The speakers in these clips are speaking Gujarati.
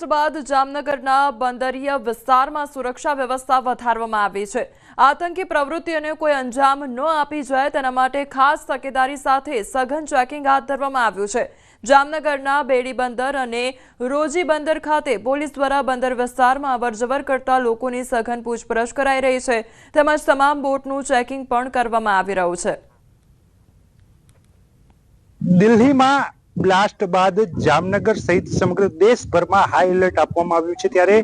બ્લાસ્ટ બાદ જામનગરના બંદરીય વિસ્તારમાં સુરક્ષા વ્યવસ્થા વધારવામાં આવી છે. આતંકી પ્રવૃત્તિઓને કોઈ અંજામ ન આપી જાય તેના માટે ખાસ તકેદારી સાથે સઘન ચેકિંગ હાથ ધરવામાં આવ્યું છે. જામનગરના બેડી બંદર અને રોજી બંદર ખાતે પોલીસ દ્વારા બંદર વિસ્તારમાં અવરજવર કરતા લોકોની સઘન પૂછપરછ કરાઈ રહી છે. તેમજ તમામ બોટનું ચેકિંગ પણ કરવામાં આવી રહ્યું છે. દિલ્હીમાં બ્લાસ્ટ બાદ જામનગર સહિત સમગ્ર દેશભરમાં હાઈ એલર્ટ આપવામાં આવ્યું છે. ત્યારે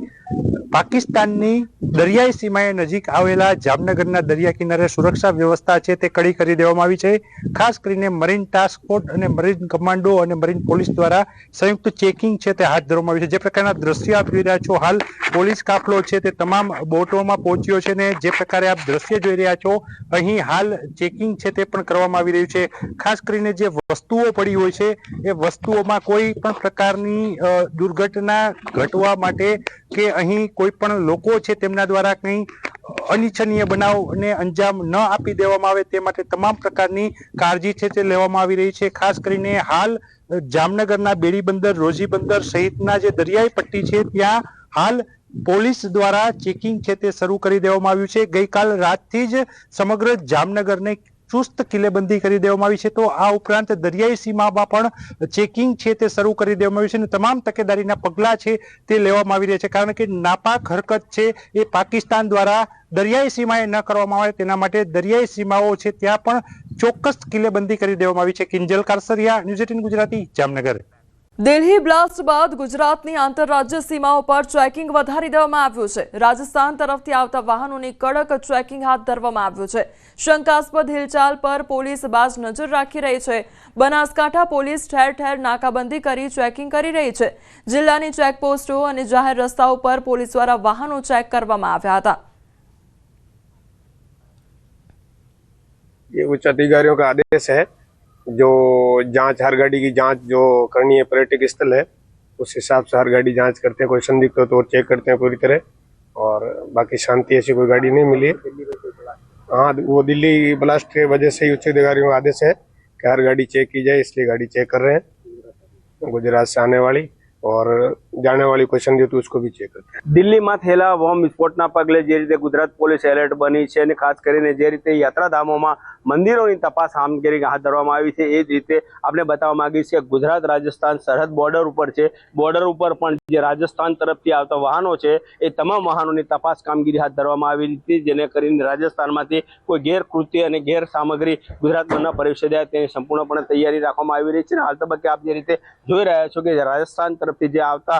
પાકિસ્તાનની દરિયાઈ સીમાએ નજીક આવેલા જામનગરના દરિયા કિનારે સુરક્ષા વ્યવસ્થા છે તે કડી કરી દેવામાં આવી છે. ખાસ કરીને મરીન ટાસ્ક ફોર્સ અને મરીન કમાન્ડો અને મરીન પોલીસ દ્વારા સંયુક્ત ચેકિંગ છે તે હાથ ધરવામાં આવ્યું છે. જે પ્રકારના દ્રશ્ય આપ રહ્યા છો, હાલ પોલીસ કાફલો છે તે તમામ બોટોમાં પહોંચ્યો છે ને જે પ્રકારે આપ દ્રશ્ય જોઈ રહ્યા છો, અહીં હાલ ચેકિંગ છે તે પણ કરવામાં આવી રહ્યું છે. ખાસ કરીને જે વસ્તુઓ પડી હોય છે, એ વસ્તુઓમાં કોઈ પણ પ્રકારની દુર્ઘટના ઘટવા માટે કે અહીં કોઈ પણ લોકો છે તેમના દ્વારા કંઈ અનિચ્છનીય બનાવને અંજામ ન આપી દેવામાં આવે તે માટે તમામ પ્રકારની કાળજી છે તે લેવામાં આવી રહી છે. ખાસ કરીને હાલ જામનગરના બેડી બંદર, રોજી બંદર સહિતના જે દરિયાઈ પટ્ટી છે ત્યાં હાલ પોલીસ દ્વારા ચેકિંગ છે તે શરૂ કરી દેવામાં આવ્યું છે. ગઈકાલ રાતથી જ સમગ્ર જામનગરને ચુસ્ત કિલ્લેબંધી કરી દેવામાં આવી છે. તો આ ઉપરાંત દરિયાઈ સીમામાં પણ ચેકિંગ છે તે શરૂ કરી દેવામાં આવ્યું છે અને તમામ તકેદારીના પગલાં છે તે લેવામાં આવી રહ્યા છે. કારણ કે નાપાક હરકત છે એ પાકિસ્તાન દ્વારા દરિયાઈ સીમાએ ન કરવામાં આવે તેના માટે દરિયાઈ સીમાઓ છે ત્યાં પણ ચોક્કસ કિલ્લેબંધી કરી દેવામાં આવી છે. Kinjal Karsariya, news eighteen Gujarati, Jamnagar. Delhi blast બાદ ગુજરાતની આંતરરાજ્ય સીમાઓ પર ચેકિંગ વધારી દેવામાં આવ્યું છે. રાજસ્થાન તરફથી આવતા વાહનોની કડક ચેકિંગ હાથ ધરવામાં આવ્યું છે. શંકાસ્પદ હિલચાલ પર પોલીસ બાજ નજર રાખી રહી છે. બનાસકાંઠા પોલીસ ઠેર ઠેર નાકાબંધી કરી ચેકિંગ કરી રહી છે. જિલ્લાની ચેકપોસ્ટો અને જાહેર રસ્તાઓ પર પોલીસ દ્વારા વાહનો ચેક કરવામાં આવ્યા હતા. ઉચ્ચ અધિકારીઓ આદેશ હૈ जो जाँच, हर गाड़ी की जाँच जो करनी है, पर्यटक स्थल है, उस हिसाब से हर गाड़ी जाँच करते हैं, कोई संदिग्ध हो तो चेक करते हैं पूरी तरह। और बाकी शांति ऐसी कोई गाड़ी नहीं मिली। हाँ वो दिल्ली ब्लास्ट के वजह से ही उच्च अधिकारियों का आदेश है कि हर गाड़ी चेक की जाए, इसलिए गाड़ी चेक कर रहे हैं। गुजरात से आने वाली। और जाने वाली कोई संदिग्ध हो तो उसको भी चेक करते हैं દિલ્હીમાં થયેલા બોમ્બ વિસ્ફોટના પગલે જે રીતે ગુજરાત પોલીસ એલર્ટ બની છે અને ખાસ કરીને જે રીતે યાત્રાધામોમાં મંદિરોની તપાસ કામગીરી હાથ ધરવામાં આવી છે એ જ રીતે આપણે બતાવવા માંગીએ છીએ કે ગુજરાત રાજસ્થાન સરહદ બોર્ડર ઉપર છે બોર્ડર ઉપર પણ જે રાજસ્થાન તરફથી આવતા વાહનો છે એ તમામ વાહનોની તપાસ કામગીરી હાથ ધરવામાં આવી હતી જેને કરીને રાજસ્થાનમાંથી કોઈ ગેરકૃત્ય અને ગેર સામગ્રી ગુજરાતમાં ન પ્રવેશી જાય તેની સંપૂર્ણપણે તૈયારી રાખવામાં આવી રહી છે અને હાલ તબક્કે આપ જે રીતે જોઈ રહ્યા છો કે રાજસ્થાન તરફથી જે આવતા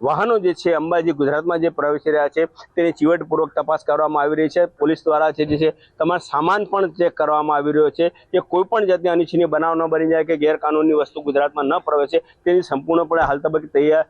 વાહનો જે છે, અંબાજી ગુજરાતમાં જે પ્રવેશી રહ્યા છે, તેની ચીવટપૂર્વક તપાસ કરવામાં આવી રહી છે. પોલીસ દ્વારા છે જે છે, તમારો સામાન પણ ચેક કરવામાં આવી રહ્યો છે કે કોઈ પણ જાતની અનિચ્છનીય બનાવ ન બની જાય કે ગેરકાનૂની વસ્તુ ગુજરાતમાં ન પ્રવેશે, તેની સંપૂર્ણપણે હાલ તબક્કે તૈયાર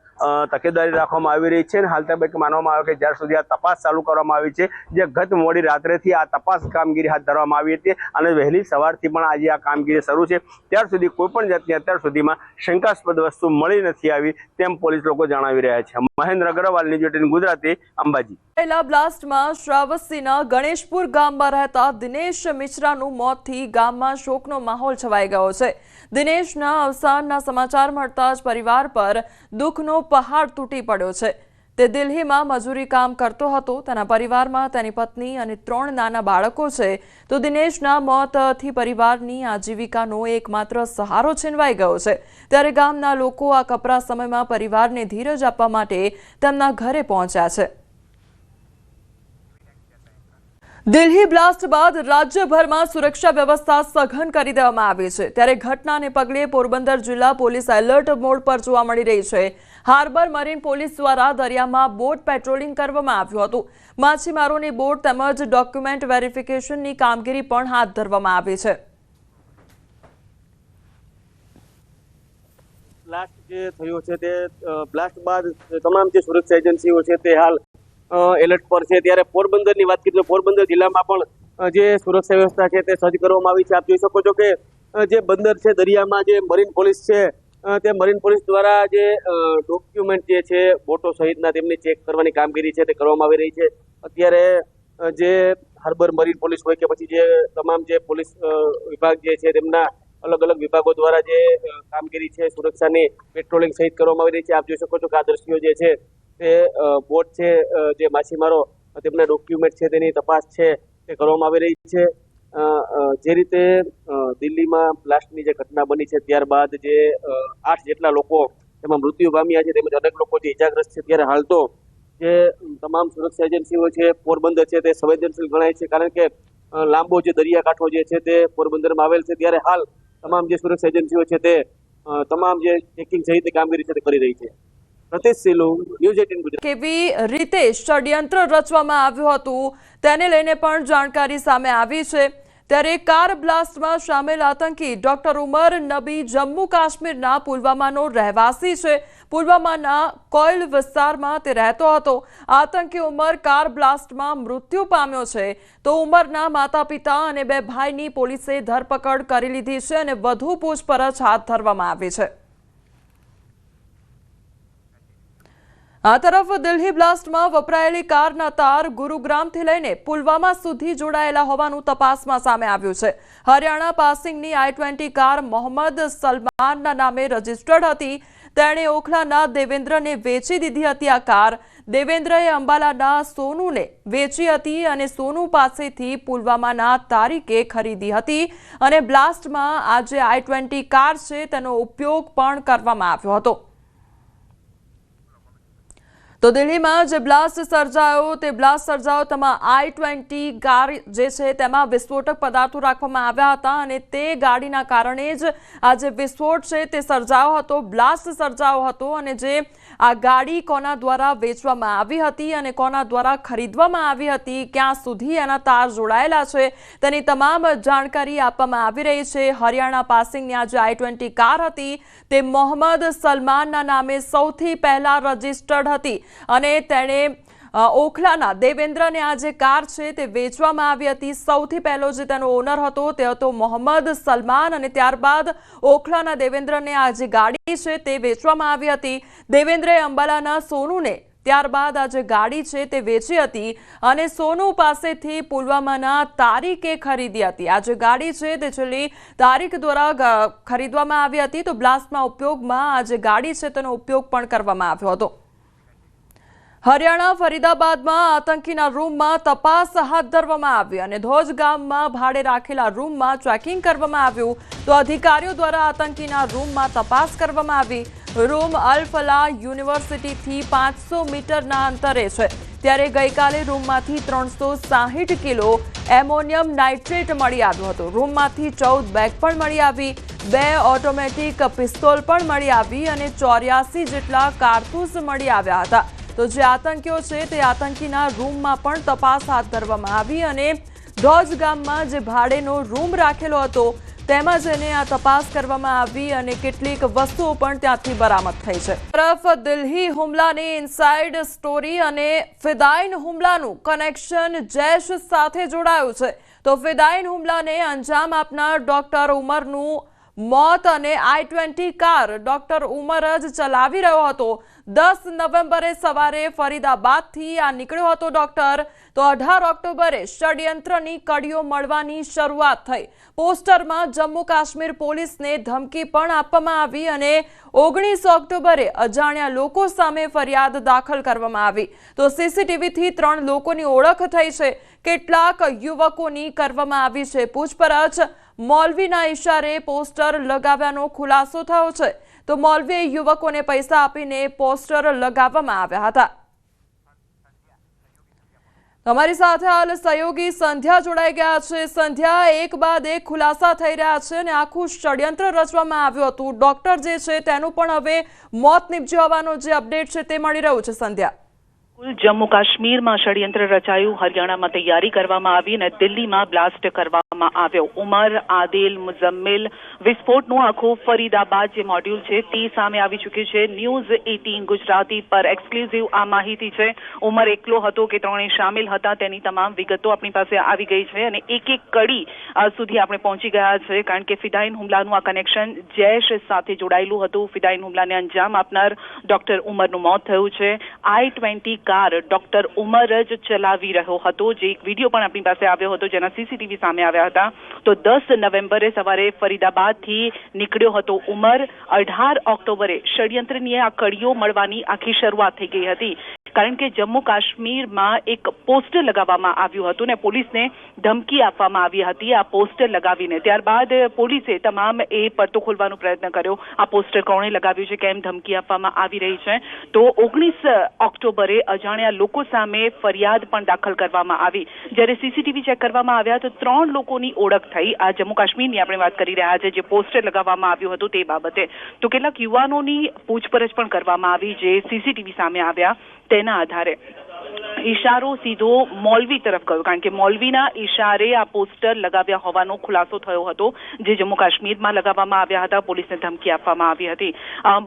તકેદારી રાખવામાં આવી રહી છે અને હાલ તબક્કે માનવામાં આવે કે જ્યાર સુધી આ તપાસ ચાલુ કરવામાં આવી છે, જે ગત મોડી રાત્રેથી આ તપાસ કામગીરી હાથ ધરવામાં આવી હતી અને વહેલી સવારથી પણ આજે આ કામગીરી શરૂ છે. ત્યાર સુધી કોઈ પણ જાતની અત્યાર સુધીમાં શંકાસ્પદ વસ્તુ મળી નથી આવી તેમ પોલીસ લોકો જણાવી રહ્યા છે. Mahendra Agrawal news eighteen Gujarati, Ambaji. પહેલા બ્લાસ્ટમાં શ્રાવસ્તીના ગણેશપુર ગામમાં રહેતા દિનેશ મિશ્રાનું મોતથી ગામમાં શોકનો માહોલ છવાઈ ગયો છે. દિનેશના અવસાનના સમાચાર મળતા જ પરિવાર પર દુઃખનો પહાડ તૂટી પડ્યો છે. તે દિલ્હીમાં મજૂરી કામ કરતો હતો. તેના પરિવારમાં તેની પત્ની અને ત્રણ નાના બાળકો છે. તો દિનેશના મોતથી પરિવારની આજીવિકાનો એકમાત્ર સહારો છીનવાઈ ગયો છે. ત્યારે ગામના લોકો આ કપરા સમયમાં પરિવારને ધીરજ આપવા માટે તેમના ઘરે પહોંચ્યા છે. દિલ્હી બ્લાસ્ટ બાદ રાજ્યભરમાં સુરક્ષા વ્યવસ્થા સઘન કરી દેવામાં આવી છે. ત્યારે ઘટનાને પગલે પોરબંદર જિલ્લા પોલીસ એલર્ટ મોડ પર જોવા મળી રહી છે. હાર્બર મરીન પોલીસ દ્વારા દરિયામાં બોટ પેટ્રોલિંગ કરવામાં આવ્યું હતું. માછીમારોની બોટ તેમજ ડોક્યુમેન્ટ વેરિફિકેશનની કામગીરી પણ હાથ ધરવામાં આવી છે. બ્લાસ્ટ જે થયો છે તે બ્લાસ્ટ બાદ તમામ જે સુરક્ષા એજન્સીઓ છે તે હાલ એલર્ટ પર છે. ત્યારે પોરબંદરની વાત કરીએ તો પોરબંદર જિલ્લામાં પણ જે સુરક્ષા વ્યવસ્થા છે તે સજ્જ કરવામાં આવી છે. આપ જોઈ શકો છો કે જે બંદર છે દરિયામાં જે મરીન પોલીસ છે તે મરીન પોલીસ દ્વારા જે ડોક્યુમેન્ટ જે છે, બોટો સહિતના તેમની ચેક કરવાની કામગીરી છે તે કરવામાં આવી રહી છે. અત્યારે જે હાર્બર મરીન પોલીસ હોય કે પછી જે તમામ જે પોલીસ વિભાગ જે છે તેમના અલગ અલગ વિભાગો દ્વારા જે કામગીરી છે સુરક્ષાની પેટ્રોલિંગ સહિત કરવામાં આવી રહી છે. આપ જોઈ શકો છો કે આ દ્રશ્યો જે છે તે બોટ છે જે માછીમારો તેમના ડોક્યુમેન્ટ છે, તેની તપાસ છે, તે કરવામાં આવી રહી છે. જે રીતે દિલ્હીમાં બ્લાસ્ટની જે ઘટના બની છે, ત્યારબાદ જે આઠ જેટલા લોકો તેમાં મૃત્યુ પામ્યા છે, તેમજ અનેક લોકો જે ઇજાગ્રસ્ત છે, ત્યારે હાલ તો જે તમામ સુરક્ષા એજન્સીઓ છે, પોરબંદર છે, તે સંવેદનશીલ ગણાય છે, કારણ કે લાંબો જે દરિયાકાંઠો જે છે, તે પોરબંદરમાં આવેલ છે, ત્યારે હાલ તમામ જે સુરક્ષા એજન્સીઓ છે, તે તમામ જે ચેકિંગ સહિતની કામગીરી છે, તે કરી રહી છે. પ્રતિશ કેવી રીતે ષડયંત્ર રચવામાં આવ્યું હતું, તેને લઈને પણ જાણકારી સામે આવી છે. ત્યારે કાર બ્લાસ્ટમાં સામેલ આતંકી ડોક્ટર ઉમર નબી જમ્મુ કાશ્મીરના પુલવામાનો રહેવાસી છે. પુલવામાના કોઇલ વિસ્તારમાં તે રહેતો હતો. આતંકી ઉમર કાર બ્લાસ્ટમાં મૃત્યુ પામ્યો છે. તો ઉમરના માતા પિતા અને બે ભાઈની પોલીસે ધરપકડ કરી લીધી છે અને વધુ પૂછપરછ હાથ ધરવામાં આવી છે. આ તરફ દિલ્હી બ્લાસ્ટમાં વપરાયેલી કારના તાર ગુરુગ્રામથી લઈને પુલવામા સુધી જોડાયેલા હોવાનું તપાસમાં સામે આવ્યું છે. હરિયાણા પાસિંગની આઈ ટ્વેન્ટી કાર મોહમ્મદ સલમાનના નામે રજીસ્ટર્ડ હતી. તેણે ઓખલાના દેવેન્દ્રને વેચી દીધી હતી આ કાર. દેવેન્દ્રએ અંબાલાના સોનુને વેચી હતી અને સોનુ પાસેથી પુલવામાના તારીખે ખરીદી હતી અને બ્લાસ્ટમાં આ જે આઈ ટ્વેન્ટી કાર છે, તેનો ઉપયોગ પણ કરવામાં આવ્યો હતો. તો દિલ્હીમાં જે બ્લાસ્ટ સર્જાયો તે બ્લાસ્ટ સર્જાયો, તેમાં આઈ ટ્વેન્ટી કાર જે છે તેમાં વિસ્ફોટક પદાર્થો રાખવામાં આવ્યા હતા અને તે ગાડીના કારણે જ આ જે વિસ્ફોટ છે તે સર્જાયો હતો, બ્લાસ્ટ સર્જાયો હતો અને જે આ ગાડી કોના દ્વારા વેચવામાં આવી હતી અને કોના દ્વારા ખરીદવામાં આવી હતી, ક્યાં સુધી એના તાર જોડાયેલા છે, તેની તમામ જાણકારી આપવામાં આવી રહી છે. હરિયાણા પાસિંગની આ જે આઈ ટ્વેન્ટી કાર હતી તે મોહમ્મદ સલમાનના નામે સૌથી પહેલાં રજિસ્ટર્ડ હતી. અને તેણે ઓખલાના દેવેન્દ્રને આ જે કાર છે તે વેચવામાં આવી હતી. સૌથી પહેલો જે તેનો ઓનર હતો તે હતો મોહમ્મદ સલમાન અને ત્યારબાદ ઓખલાના દેવેન્દ્રને આ જે ગાડી છે તે વેચવામાં આવી હતી. દેવેન્દ્રએ અંબાલાના સોનુને ત્યારબાદ આ જે ગાડી છે તે વેચી હતી અને સોનુ પાસેથી પુલવામાના તારીખે ખરીદી હતી. આ જે ગાડી છે તે છેલ્લી તારીખ દ્વારા ખરીદવામાં આવી હતી. તો બ્લાસ્ટમાં ઉપયોગમાં આ જે ગાડી છે તેનો ઉપયોગ પણ કરવામાં આવ્યો હતો. હરિયાણા, ફરીદાબાદમાં આતંકીના રૂમમાં તપાસ હાથ ધરવામાં આવી અને ધોજ ગામમાં ભાડે રાખેલા રૂમમાં ચેકિંગ કરવામાં આવ્યું. તો અધિકારીઓ દ્વારા આતંકીના રૂમમાં તપાસ કરવામાં આવી. રૂમ અલ્ફલા યુનિવર્સિટીથી પાંચસો મીટરના અંતરે છે. ત્યારે ગઈકાલે રૂમમાંથી ત્રણસો સાહીઠ કિલો એમોનિયમ નાઇટ્રેટ મળી આવ્યું હતું. રૂમમાંથી ચૌદ બેગ પણ મળી આવી, બે ઓટોમેટિક પિસ્તોલ પણ મળી આવી અને ચોર્યાસી જેટલા કારતૂસ મળી આવ્યા હતા. તો જે આતંકીઓ છે તે આતંકીના રૂમમાં પણ તપાસ હાથ ધરવામાં આવી અને ધોજ ગામમાં જે ભાડેનો રૂમ રાખેલો હતો, તેમાં જઈને આ તપાસ કરવામાં આવી અને કેટલીક વસ્તુઓ પણ ત્યાંથી બરામદ થઈ છે. તરફ દિલ્હી હુમલાની ઇનસાઇડ સ્ટોરી અને ફિદાઇન હુમલાનું કનેક્શન જૈશ સાથે જોડાયું છે. તો ફિદાઇન હુમલાને અંજામ આપનાર ડોક્ટર ઉમરનું મોત અને આઈ ટ્વેન્ટી કાર ડોક્ટર ઉમર જ ચલાવી રહ્યો હતો. દસ નવેમ્બરે સવારે ફરીદાબાદથી આ નીકળ્યો હતો ડોક્ટર. તો અઢાર ઓક્ટોબરે ષડયંત્રની કડીઓ મળવાની શરૂઆત થઈ. પોસ્ટરમાં જમ્મુ કાશ્મીર પોલીસને ધમકી પણ આપવામાં આવી અને ઓગણીસ ઓક્ટોબરે અજાણ્યા લોકો સામે ફરિયાદ દાખલ કરવામાં આવી. તો સીસીટીવીથી ત્રણ લોકોની ઓળખ થઈ છે. કેટલાક યુવકોની કરવામાં આવી છે. પૂછપરછ. મૌલવીના ઇશારે પોસ્ટર લગાવ્યાનો ખુલાસો થયો છે. તો મોલવીએ યુવકોને પૈસા આપીને પોસ્ટર લગાવવામાં આવ્યા હતા. તમારી સાથે હાલ સહયોગી સંધ્યા જોડાઈ ગયા છે. સંધ્યા, એક બાદ એક ખુલાસા થઈ રહ્યા છે અને આખું ષડયંત્ર રચવામાં આવ્યું હતું. ડોક્ટર જે છે તેનું પણ હવે મોત નિપજવાનું જે અપડેટ છે તે મળી રહ્યું છે, સંધ્યા. જમ્મુ કાશ્મીરમાં ષડયંત્ર રચાયું. હરિયાણામાં તૈયારી કરવામાં આવી અને દિલ્હીમાં બ્લાસ્ટ કરવામાં આવ્યો. ઉમર, આદિલ, મુઝમ્મિલ વિસ્ફોટનું આખું ફરીદાબાદ જે મોડ્યુલ છે તે સામે આવી ચૂક્યું છે. ન્યૂઝ એટીન ગુજરાતી પર એક્સક્લુઝિવ આ માહિતી છે. ઉમર એકલો હતો કે ત્રણેય સામેલ હતા. તેની તમામ વિગતો આપણી પાસે આવી ગઈ છે અને એક એક કડી સુધી આપણે પહોંચી ગયા છે, કારણ કે ફિદાઇન હુમલાનું આ કનેક્શન જૈશ સાથે જોડાયેલું હતું. ફિદાઇન હુમલાને અંજામ આપનાર ડોક્ટર ઉમરનું મોત થયું છે. આઈ ટ્વેન્ટી કાર ડોક્ટર ઉમર જ ચલાવી રહ્યો હતો, જે એક વીડિયો પણ આપણી પાસે આવ્યો હતો, જેના સીસીટીવી સામે આવ્યા હતા. તો દસ નવેમ્બરે સવારે ફરીદાબાદથી નીકળ્યો હતો ઉમર. અઢાર ઓક્ટોબરે ષડયંત્રની આ કડીઓ મળવાની આખી શરૂઆત થઈ ગઈ હતી. કારણ કે જમ્મુ કાશ્મીરમાં એક પોસ્ટર લગાવવામાં આવ્યું હતું ને પોલીસને ધમકી આપવામાં આવી હતી. આ પોસ્ટર લગાવીને ત્યારબાદ પોલીસે તમામ એ પડતો ખોલવાનો પ્રયત્ન કર્યો. આ પોસ્ટર કોણે લગાવ્યું છે, કેમ ધમકી આપવામાં આવી રહી છે? તો ઓગણીસ ઓક્ટોબરે અજાણ્યા લોકો સામે ફરિયાદ પણ દાખલ કરવામાં આવી. જ્યારે સીસીટીવી ચેક કરવામાં આવ્યા તો ત્રણ લોકોની ઓળખ થઈ. આ જમ્મુ કાશ્મીરની આપણે વાત કરી રહ્યા છે, જે પોસ્ટર લગાવવામાં આવ્યું હતું તે બાબતે. તો કેટલાક યુવાનોની પૂછપરછ પણ કરવામાં આવી જે સીસીટીવી સામે આવ્યા તેના આધારે. ઈશારો સીધો મોલવી તરફ ગયો, કારણ કે મોલવીના ઈશારે આ પોસ્ટર લગાવ્યા હોવાનો ખુલાસો થયો હતો, જે જમ્મુ કાશ્મીરમાં લગાવવામાં આવ્યા હતા, પોલીસને ધમકી આપવામાં આવી હતી.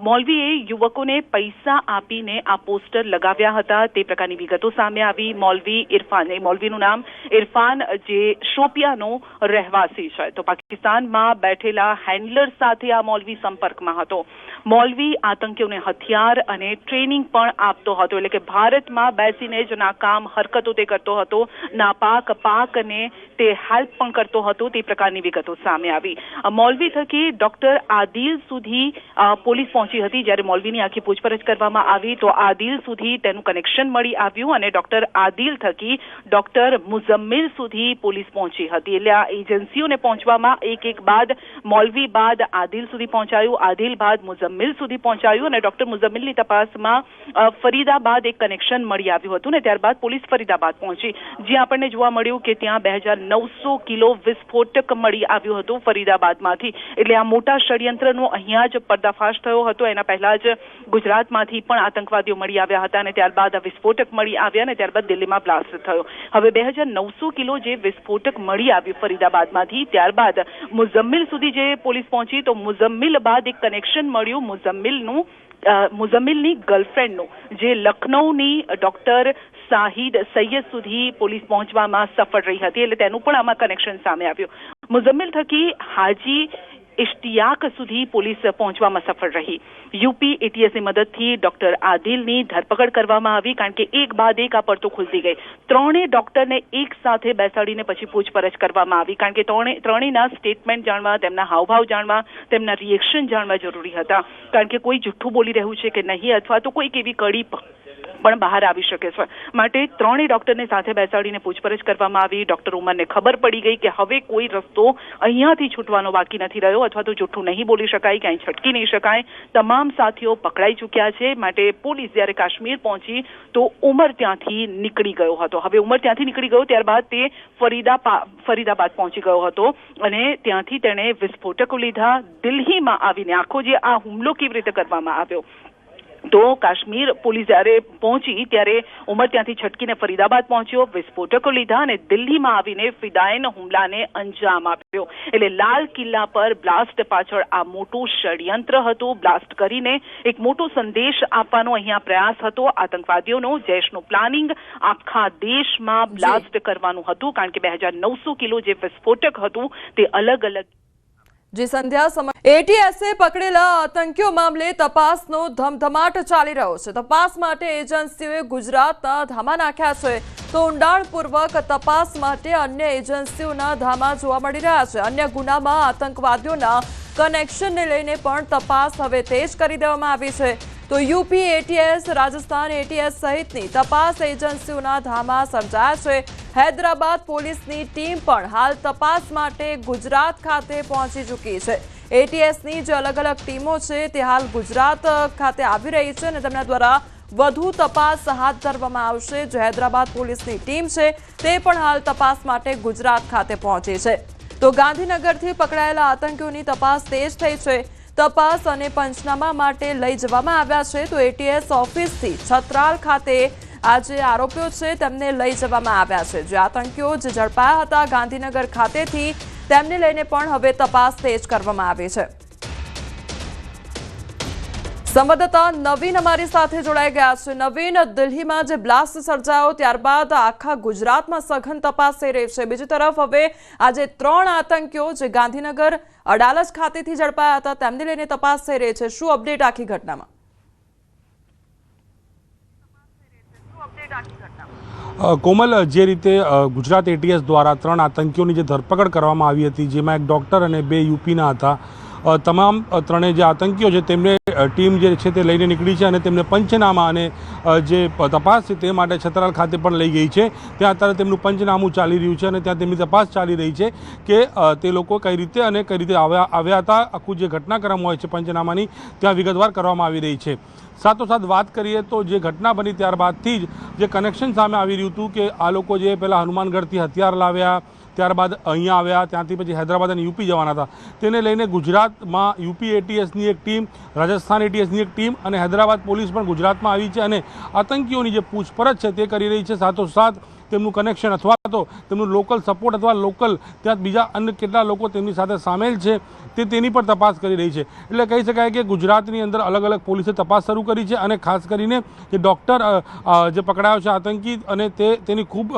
મૌલવીએ યુવકોને પૈસા આપીને આ પોસ્ટર લગાવ્યા હતા, તે પ્રકારની વિગતો સામે આવી. મોલવી ઇરફાન, એ મોલવીનું નામ ઇરફાન જે શોપિયાનો રહેવાસી છે. તો પાકિસ્તાનમાં બેઠેલા હેન્ડલર સાથે આ મોલવી સંપર્કમાં હતો. મોલવી આતંકીઓને હથિયાર અને ટ્રેનિંગ પણ આપતો હતો. એટલે કે ભારતમાં બેસીને જ નાકામ હરકતો તે કરતો હતો નાપાક પાકને તે હેલ્પ પણ કરતો હતો, તે પ્રકારની વિગતો સામે આવી. મૌલવી થકી ડોક્ટર આદિલ સુધી પોલીસ પહોંચી હતી. જ્યારે મોલવીની આખી પૂછપરછ કરવામાં આવી તો આદિલ સુધી તેનું કનેક્શન મળી આવ્યું અને ડોક્ટર આદિલ થકી ડોક્ટર મુઝમ્મિલ સુધી પોલીસ પહોંચી હતી. એટલે આ એજન્સીઓને પહોંચવામાં એક એક બાદ, મોલવી બાદ આદિલ સુધી પહોંચાયું. આદિલ બાદ મુઝમ્મિલ સુધી પહોંચાયું અને ડોક્ટર મુઝમ્મિલની તપાસમાં ફરીદાબાદ એક કનેક્શન મળી આવ્યું હતું ને ત્યારબાદ પોલીસ ફરીદાબાદ પહોંચી. જ્યાં આપણને જોવા મળ્યું કે ત્યાં બે હજાર નવસો કિલો વિસ્ફોટક મળી આવ્યું હતું ફરીદાબાદમાંથી. એટલે આ મોટા ષડયંત્રનો અહીંયા જ પર્દાફાશ થયો હતો. એના પહેલા જ ગુજરાતમાંથી પણ આતંકવાદીઓ મળી આવ્યા હતા અને ત્યારબાદ આ વિસ્ફોટક મળી આવ્યા અને ત્યારબાદ દિલ્હીમાં બ્લાસ્ટ થયો. હવે બે હજાર નવસો કિલો જે વિસ્ફોટક મળી આવ્યું ફરીદાબાદમાંથી, ત્યારબાદ મુઝમ્મિલ સુધી જે પોલીસ પહોંચી, તો મુઝમ્મિલ બાદ એક કનેક્શન મળ્યું મુઝમ્મિલનું અ, મુઝમ્મિલની ગર્લફ્રેન્ડનું જે લખનૌની ડોક્ટર શાહિદ સૈયદ સુધી પોલીસ પહોંચવામાં સફળ રહી હતી એટલે તેનું પણ આમાં કનેક્શન સામે આવ્યું. મુઝમ્મિલ થકી હાજી ઇશ્તિયાક સુધી પોલીસ પહોંચવામાં સફળ રહી યુપી એટીએસની મદદથી ડોક્ટર આદિલની ધરપકડ કરવામાં આવી કારણ કે એક બાદ એક આ પડતો ખુલતી ગઈ ત્રણેય ડોક્ટરને એક સાથે બેસાડીને પછી પૂછપરછ કરવામાં આવી, કારણ કે ત્રણે ત્રણેયના સ્ટેટમેન્ટ જાણવા, તેમના હાવભાવ જાણવા, તેમના રિએક્શન જાણવા જરૂરી હતા. કારણ કે કોઈ જુઠ્ઠું બોલી રહ્યું છે કે નહીં, અથવા તો કોઈક એવી કડી પણ બહાર આવી શકે છે. માટે ત્રણેય ડોક્ટરને સાથે બેસાડીને પૂછપરછ કરવામાં આવી. ડોક્ટર ઉમરને ખબર પડી ગઈ કે હવે કોઈ રસ્તો અહીંયાથી છૂટવાનો બાકી નથી રહ્યો અથવા તો જૂઠું નહીં બોલી શકાય, ક્યાંય છટકી નહીં શકાય. તમામ સાથીઓ પકડાઈ ચૂક્યા છે. માટે પોલીસ જ્યારે કાશ્મીર પહોંચી તો ઉમર ત્યાંથી નીકળી ગયો હતો. હવે ઉમર ત્યાંથી નીકળી ગયો ત્યારબાદ તે ફરીદા ફરીદાબાદ પહોંચી ગયો હતો અને ત્યાંથી તેણે વિસ્ફોટકો લીધા. દિલ્હીમાં આવીને આખો જે આ હુમલો કેવી રીતે કરવામાં આવ્યો? તો કાશ્મીર પોલીસ જ્યારે પહોંચી ત્યારે ઉમર ત્યાંથી છટકીને ફરીદાબાદ પહોંચ્યો વિસ્ફોટકો લીધા અને દિલ્હીમાં આવીને ફિદાયન હુમલાને અંજામ આપ્યો. એટલે લાલ કિલ્લા પર બ્લાસ્ટ પાછળ આ મોટું ષડયંત્ર હતું. બ્લાસ્ટ કરીને એક મોટો સંદેશ આપવાનો અહીંયા પ્રયાસ હતો. આતંકવાદીઓનો જૈશનું પ્લાનિંગ આખા દેશમાં બ્લાસ્ટ કરવાનું હતું કારણ કે બે હજાર નવસો કિલો જે વિસ્ફોટક હતું તે અલગ અલગ જે, સંધ્યા સમય એટીએસે પકડેલા આતંકીઓ મામલે તપાસનો ધમધમાટ ચાલી રહ્યો છે. તપાસ માટે એજન્સીઓએ ગુજરાતના ધામા નાખ્યા છે. તો ઊંડાણપૂર્વક તપાસ માટે અન્ય એજન્સીઓના ધામા જોવા મળી રહ્યા છે. અન્ય ગુનામાં આતંકવાદીઓના કનેક્શનને લઈને પણ તપાસ હવે તેજ કરી દેવામાં આવી છે. તો યુપી એટીએસ રાજસ્થાન એટીએસ સહિતની તપાસ એજન્સીઓના ધામા સર્જાયા છે. હૈદરાબાદ પોલીસની ટીમ પણ હાલ તપાસ માટે ગુજરાત ખાતે પહોંચી ચૂકી છે. એટીએસની જે અલગ અલગ ટીમો છે તે હાલ ગુજરાત ખાતે આવી રહી છે અને તેમના દ્વારા વધુ તપાસ હાથ ધરવામાં આવશે. જે હૈદરાબાદ પોલીસની ટીમ છે તે પણ હાલ તપાસ માટે ગુજરાત ખાતે પહોંચી છે. તો ગાંધીનગરથી પકડાયેલા આતંકીઓની તપાસ તેજ થઈ છે. તપાસ અને પંચનામા માટે લઈ જવામાં આવ્યા છે. તો એટીએસ ઓફિસથી છત્રાલ ખાતે આ જે આરોપીઓ છે, તેમને લઈ જવામાં આવ્યા છે. જે આતંકીઓ જે ઝડપાયા હતા ગાંધીનગર ખાતેથી, તેમને લઈને પણ હવે તપાસ તેજ કરવામાં આવી છે. સંવાદદાતા નવીન અમારી સાથે જોડાઈ ગયા છે. નવીન, દિલ્હીમાં જે બ્લાસ્ટ સર્જાયો, ત્યારબાદ આખા ગુજરાતમાં સઘન તપાસ થઈ રહી છે. બીજી તરફ હવે આજે ત્રણ આતંકીઓ જે ગાંધીનગર અડાલજ ખાતેથી ઝડપાયા હતા, તેમને લઈને તપાસ થઈ રહી છે. શું અપડેટ આખી ઘટનામાં? કોમલ, જે રીતે ગુજરાત એટીએસ દ્વારા ત્રણ આતંકીઓની જે ધરપકડ કરવામાં આવી હતી, જેમાં એક ડૉક્ટર અને બે યુપીના હતા. તમામ ત્રણે જે આતંકીઓ છે, તેમને ટીમ જે છે તે લઈને નીકળી છે અને તેમને પંચનામા અને જે તપાસ છે તે માટે છતરાલ ખાતે પણ લઈ ગઈ છે. ત્યાં અત્યારે તેમનું પંચનામું ચાલી રહ્યું છે અને ત્યાં તેમની તપાસ ચાલી રહી છે કે તે લોકો કઈ રીતે અને કઈ રીતે આવ્યા આવ્યા હતા. આખું જે ઘટનાક્રમ હોય છે પંચનામાની ત્યાં વિગતવાર કરવામાં આવી રહી છે. સાથોસાથ વાત કરીએ તો જે ઘટના બની ત્યારબાદથી જ જે કનેક્શન સામે આવી રહ્યું હતું કે આ લોકો જે પહેલાં હનુમાનગઢથી હથિયાર લાવ્યા ત્યારબાદ અહીંયા આવ્યા, ત્યાંથી પછી હૈદરાબાદ અને યુપી જવાના હતા. તેને લઈને ગુજરાતમાં યુપી એટીએસની એક ટીમ, રાજસ્થાન એટીએસની એક ટીમ અને હૈદરાબાદ પોલીસ પણ ગુજરાતમાં આવી છે અને આતંકીઓની જે પૂછપરછ છે તે કરી રહી છે. સાથોસાથ તેમનું કનેક્શન અથવા તો તેમનું લોકલ સપોર્ટ અથવા લોકલ ત્યાં બીજા અન્ય કેટલા લોકો તેમની સાથે સામેલ છે તે તેની પર તપાસ કરી રહી છે. એટલે કહી શકાય કે ગુજરાતની અંદર અલગ અલગ પોલીસે તપાસ શરૂ કરી છે અને ખાસ કરીને જે ડૉક્ટર જે પકડાયો છે આતંકી અને તે તેની ખૂબ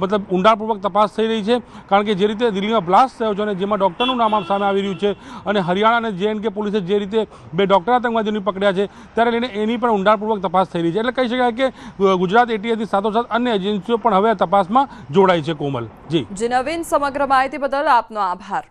મતલબ ઊંડાણપૂર્વક તપાસ થઈ રહી છે. કારણ કે જે રીતે દિલ્હીમાં બ્લાસ્ટ થયો છે અને જેમાં ડૉક્ટરનું નામ સામે આવી રહ્યું છે અને હરિયાણા અને જે કે પોલીસે જે રીતે બે ડૉક્ટર આતંકવાદીઓને પકડ્યા છે ત્યારે લઈને એની પણ ઊંડાણપૂર્વક તપાસ થઈ રહી છે. એટલે કહી શકાય કે ગુજરાત એટીએસની સાથોસાથ અન્ય એજન્સીઓ પણ હવે તપાસમાં જોડાય છે કોમલ. જી. જે નવીન સમગ્ર માહિતી બદલ આપનો આભાર.